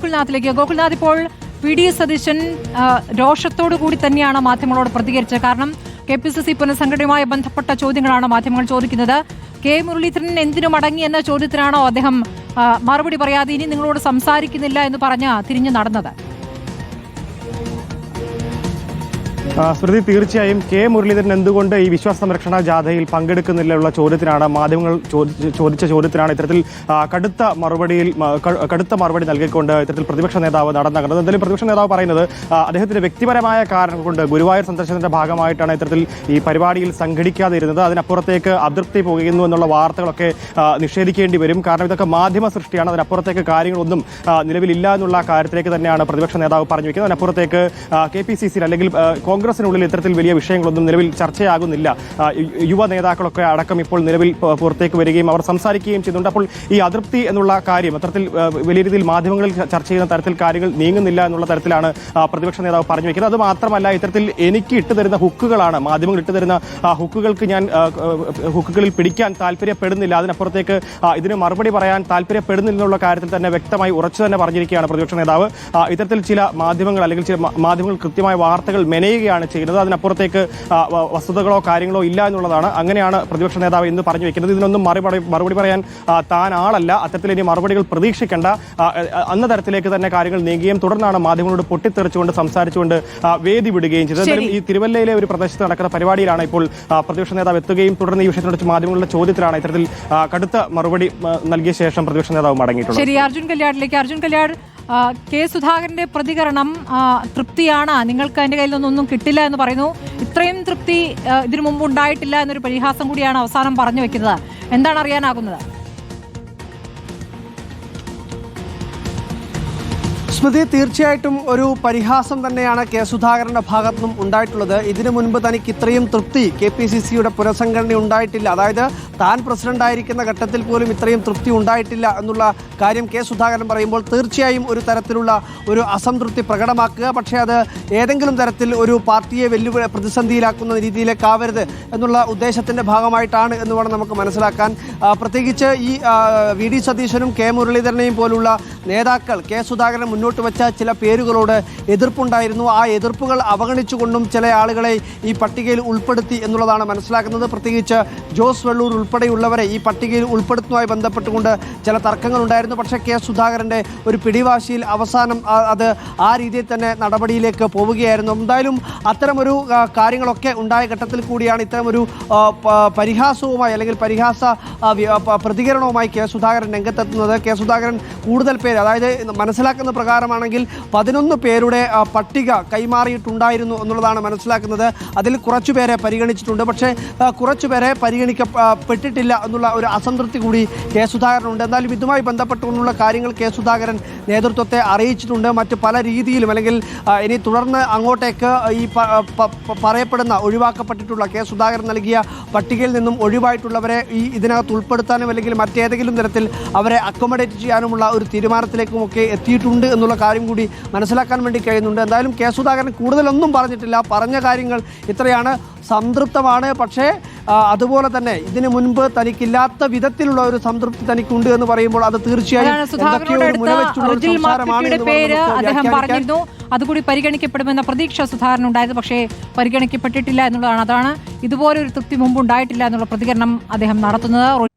ഗോകുൽനാഥിലേക്ക്. ഗോകുൽനാഥ് ഇപ്പോൾ V D Satheesan രോഷത്തോടു കൂടി തന്നെയാണ് മാധ്യമങ്ങളോട് പ്രതികരിച്ചത്. കാരണം കെ പി സി സി പുനഃസംഘടനയുമായി ബന്ധപ്പെട്ട ചോദ്യങ്ങളാണ് മാധ്യമങ്ങൾ ചോദിക്കുന്നത്. കെ മുരളീധരൻ എന്തിനു മടങ്ങി എന്ന ചോദ്യത്തിനാണോ അദ്ദേഹം മറുപടി പറയാതെ ഇനി നിങ്ങളോട് സംസാരിക്കുന്നില്ല എന്ന് പറഞ്ഞ് തിരിഞ്ഞു നടന്നത്? സ്മൃതി തീർച്ചയായും കെ മുരളീധരൻ എന്തുകൊണ്ട് ഈ വിശ്വാസ സംരക്ഷണ ജാഥയിൽ പങ്കെടുക്കുന്നില്ല ചോദ്യത്തിനാണ് മാധ്യമങ്ങൾ ചോദിച്ച- ചോദ്യത്തിനാണ് ഇത്തരത്തിൽ കടുത്ത മറുപടിയിൽ കടുത്ത മറുപടി നൽകിക്കൊണ്ട് ഇത്തരത്തിൽ പ്രതിപക്ഷ നേതാവ് നടന്നത് എന്തായാലും പ്രതിപക്ഷ നേതാവ് പറയുന്നത് അദ്ദേഹത്തിന്റെ വ്യക്തിപരമായ കാരണം കൊണ്ട് ഗുരുവായൂർ സന്ദർശനത്തിന്റെ ഭാഗമായിട്ടാണ് ഇത്തരത്തിൽ ഈ പരിപാടിയിൽ സംഘടിക്കാതെ ഇരുന്നത് അതിനപ്പുറത്തേക്ക് അതൃപ്തി പോകുന്നു എന്നുള്ള വാർത്തകളൊക്കെ നിഷേധിക്കേണ്ടി വരും. കാരണം ഇതൊക്കെ മാധ്യമ സൃഷ്ടിയാണ്. അതിനപ്പുറത്തേക്ക് കാര്യങ്ങളൊന്നും നിലവിലില്ല എന്നുള്ള കാര്യത്തിലേക്ക് തന്നെയാണ് പ്രതിപക്ഷ നേതാവ് പറഞ്ഞു വയ്ക്കുന്നത്. അതിനപ്പുറത്തേക്ക് കെ പി സി സിയിൽ അല്ലെങ്കിൽ ആ, കോൺഗ്രസിനുള്ളിൽ ഇത്തരത്തിൽ വലിയ വിഷയങ്ങളൊന്നും നിലവിൽ ചർച്ചയാകുന്നില്ല. യുവ നേതാക്കളൊക്കെ അടക്കം ഇപ്പോൾ നിലവിൽ പുറത്തേക്ക് വരികയും അവർ സംസാരിക്കുകയും ചെയ്യുന്നുണ്ട്. അപ്പോൾ ഈ അതൃപ്തി എന്നുള്ള കാര്യം അത്തരത്തിൽ വലിയ രീതിയിൽ മാധ്യമങ്ങളിൽ ചർച്ച ചെയ്യുന്ന തരത്തിൽ കാര്യങ്ങൾ നീങ്ങുന്നില്ല എന്നുള്ള തരത്തിലാണ് പ്രതിപക്ഷ നേതാവ് പറഞ്ഞു വെക്കുന്നത്. അത് മാത്രമല്ല ഇത്തരത്തിൽ എനിക്ക് ഇട്ട് തരുന്ന ഹുക്കുകളാണ് മാധ്യമങ്ങൾ ഇട്ട് തരുന്ന ഹുക്കുകൾക്ക് ഞാൻ ഹുക്കുകളിൽ പിടിക്കാൻ താല്പര്യപ്പെടുന്നില്ല. അതിനപ്പുറത്തേക്ക് ഇതിന് മറുപടി പറയാൻ താല്പര്യപ്പെടുന്നില്ല എന്നുള്ള കാര്യത്തിൽ തന്നെ വ്യക്തമായി ഉറച്ചു തന്നെ പറഞ്ഞിരിക്കുകയാണ് പ്രതിപക്ഷ നേതാവ്. ഇത്തരത്തിൽ ചില മാധ്യമങ്ങൾ അല്ലെങ്കിൽ ചില മാധ്യമങ്ങൾ കൃത്യമായ വാർത്തകൾ മെനയുകയാണ് ചെയ്യുന്നത്. അതിനപ്പുറത്തേക്ക് വസ്തുതകളോ കാര്യങ്ങളോ ഇല്ല എന്നുള്ളതാണ്. അങ്ങനെയാണ് പ്രതിപക്ഷ നേതാവ് ഇന്ന് പറഞ്ഞു വെക്കുന്നത്. ഇതിനൊന്നും മറുപടി മറുപടി പറയാൻ താൻ ആളല്ല. അത്തരത്തിൽ ഇനി മറുപടികൾ പ്രതീക്ഷിക്കേണ്ട. അന്ന തരത്തിലേക്ക് തന്നെ കാര്യങ്ങൾ നീങ്ങുകയും തുടർന്നാണ് മാധ്യമങ്ങളോട് പൊട്ടിത്തെറിച്ചുകൊണ്ട് സംസാരിച്ചുകൊണ്ട് വേദി വിടുകയും ചെയ്തത്. എന്തായാലും ഈ തിരുവല്ലയിലെ ഒരു പ്രദേശത്ത് നടക്കുന്ന പരിപാടിയിലാണ് ഇപ്പോൾ പ്രതിപക്ഷ നേതാവ് എത്തുകയും തുടർന്ന് ഈ വിഷയത്തിനോട് മാധ്യമങ്ങളുടെ ചോദ്യത്തിലാണ് ഇത്തരത്തിൽ കടുത്ത മറുപടി നൽകിയ ശേഷം പ്രതിപക്ഷ നേതാവ് മടങ്ങിയിട്ടുള്ളത്. ശരി അർജുൻ കല്യാണിലേക്ക് അർജുൻ കല്യാൺ കെ സുധാകരന്റെ പ്രതികരണം തൃപ്തിയാണ്. നിങ്ങൾക്ക് അതിന്റെ കയ്യിൽ നിന്നൊന്നും കിട്ടില്ല എന്ന് പറയുന്നു. ഇത്രയും തൃപ്തി ഇതിനു മുമ്പ് ഉണ്ടായിട്ടില്ല എന്നൊരു പരിഹാസം കൂടിയാണ് അവസാനം പറഞ്ഞു വെക്കുന്നത്. എന്താണ് അറിയാനാകുന്നത്? സ്മൃതി തീർച്ചയായിട്ടും ഒരു പരിഹാസം തന്നെയാണ് കെ സുധാകരന്റെ ഭാഗത്തു നിന്നും ഉണ്ടായിട്ടുള്ളത്. ഇതിനു മുൻപ് തനിക്ക് ഇത്രയും തൃപ്തി കെ പി സി സിയുടെ പുനഃസംഘടന ഉണ്ടായിട്ടില്ല. അതായത് താൻ പ്രസിഡന്റ് ആയിരിക്കുന്ന ഘട്ടത്തിൽ പോലും ഇത്രയും തൃപ്തി ഉണ്ടായിട്ടില്ല എന്നുള്ള കാര്യം കെ സുധാകരൻ പറയുമ്പോൾ തീർച്ചയായും ഒരു തരത്തിലുള്ള ഒരു അസംതൃപ്തി പ്രകടമാക്കുക. പക്ഷേ അത് ഏതെങ്കിലും തരത്തിൽ ഒരു പാർട്ടിയെ വെല്ലുവിളി പ്രതിസന്ധിയിലാക്കുന്ന രീതിയിലേക്കാവരുത് എന്നുള്ള ഉദ്ദേശത്തിന്റെ ഭാഗമായിട്ടാണ് എന്ന് വേണം നമുക്ക് മനസ്സിലാക്കാൻ. പ്രത്യേകിച്ച് ഈ വി ഡി സതീശനും കെ മുരളീധരനെയും പോലുള്ള നേതാക്കൾ കെ സുധാകരൻ മുന്നോട്ട് വെച്ച ചില പേരുകളോട് എതിർപ്പുണ്ടായിരുന്നു. ആ എതിർപ്പുകൾ അവഗണിച്ചുകൊണ്ടും ചില ആളുകളെ ഈ പട്ടികയിൽ ഉൾപ്പെടുത്തി എന്നുള്ളതാണ് മനസ്സിലാക്കുന്നത്. പ്രത്യേകിച്ച് ജോസ് വെള്ളൂർ ഉൾപ്പെടെയുള്ളവരെ ഈ പട്ടികയിൽ ഉൾപ്പെടുത്തുന്നതുമായി ബന്ധപ്പെട്ടുകൊണ്ട് ചില തർക്കങ്ങളുണ്ടായിരുന്നു. പക്ഷേ കെ സുധാകരന്റെ ഒരു പിടിവാശിയിൽ അവസാനം അത് ആ രീതിയിൽ തന്നെ നടപടിയിലേക്ക് പോവുകയായിരുന്നു. എന്തായാലും അത്തരമൊരു കാര്യങ്ങളൊക്കെ ഉണ്ടായ ഘട്ടത്തിൽ കൂടിയാണ് ഇത്തരമൊരു പരിഹാസവുമായി അല്ലെങ്കിൽ പരിഹാസ പ്രതികരണവുമായി കെ സുധാകരൻ രംഗത്തെത്തുന്നത്. കെ സുധാകരൻ കൂടുതൽ പേര് അതായത് മനസ്സിലാക്കുന്ന പ്രകാരമാണെങ്കിൽ പതിനൊന്ന് പേരുടെ പട്ടിക കൈമാറിയിട്ടുണ്ടായിരുന്നു എന്നുള്ളതാണ് മനസ്സിലാക്കുന്നത്. അതിൽ കുറച്ചുപേരെ പരിഗണിച്ചിട്ടുണ്ട്. പക്ഷേ കുറച്ചുപേരെ പരിഗണിക്കപ്പെട്ടിട്ടില്ല എന്നുള്ള ഒരു അസംതൃപ്തി കൂടി കെ സുധാകരനുണ്ട്. എന്നാലും ഇതുമായി ബന്ധപ്പെട്ടുകൊണ്ടുള്ള കാര്യങ്ങൾ കെ സുധാകരൻ നേതൃത്വത്തെ അറിയിച്ചിട്ടുണ്ട്. മറ്റ് പല രീതിയിലും അല്ലെങ്കിൽ ഇനി തുടർന്ന് അങ്ങോട്ടേക്ക് ഈ പറയപ്പെടുന്ന ഒഴിവാക്കപ്പെട്ടിട്ടുള്ള കെ സുധാകരൻ നൽകിയ പട്ടികയിൽ നിന്നും ഒഴിവായിട്ടുള്ളവരെ ഈ ഇതിനകത്ത് ഉൾപ്പെടുത്താനും അല്ലെങ്കിൽ മറ്റേതെങ്കിലും തരത്തിൽ അവരെ അക്കോമഡേറ്റ് ചെയ്യാനുമുള്ള ഒരു തീരുമാനത്തിലേക്കുമൊക്കെ എത്തിയിട്ടുണ്ട് എന്നുള്ള കാര്യം കൂടി മനസ്സിലാക്കാൻ വേണ്ടി കഴിയുന്നുണ്ട്. എന്തായാലും കെ സുധാകരൻ കൂടുതലൊന്നും പറഞ്ഞിട്ടില്ല. പറഞ്ഞ കാര്യങ്ങൾ ഇത്രയാണ്. സംതൃപ്തമാണ്. പക്ഷേ അതുപോലെ തന്നെ ഇതിനു മുൻപ് തനിക്കില്ലാത്ത വിധത്തിലുള്ള ഒരു സംതൃപ്തി തനിക്കുണ്ട് എന്ന് പറയുമ്പോൾ അത് തീർച്ചയായും അതുകൂടി പരിഗണിക്കപ്പെടുമെന്ന പ്രതീക്ഷ സുധാകരൻ ഉണ്ടായത്. പക്ഷേ പരിഗണിക്കപ്പെട്ടിട്ടില്ല എന്നുള്ളതാണ്. അതാണ് ഇതുപോലെ ഒരു തൃപ്തി മുമ്പ് ഉണ്ടായിട്ടില്ല എന്നുള്ള പ്രതികരണം അദ്ദേഹം നടത്തുന്നത്.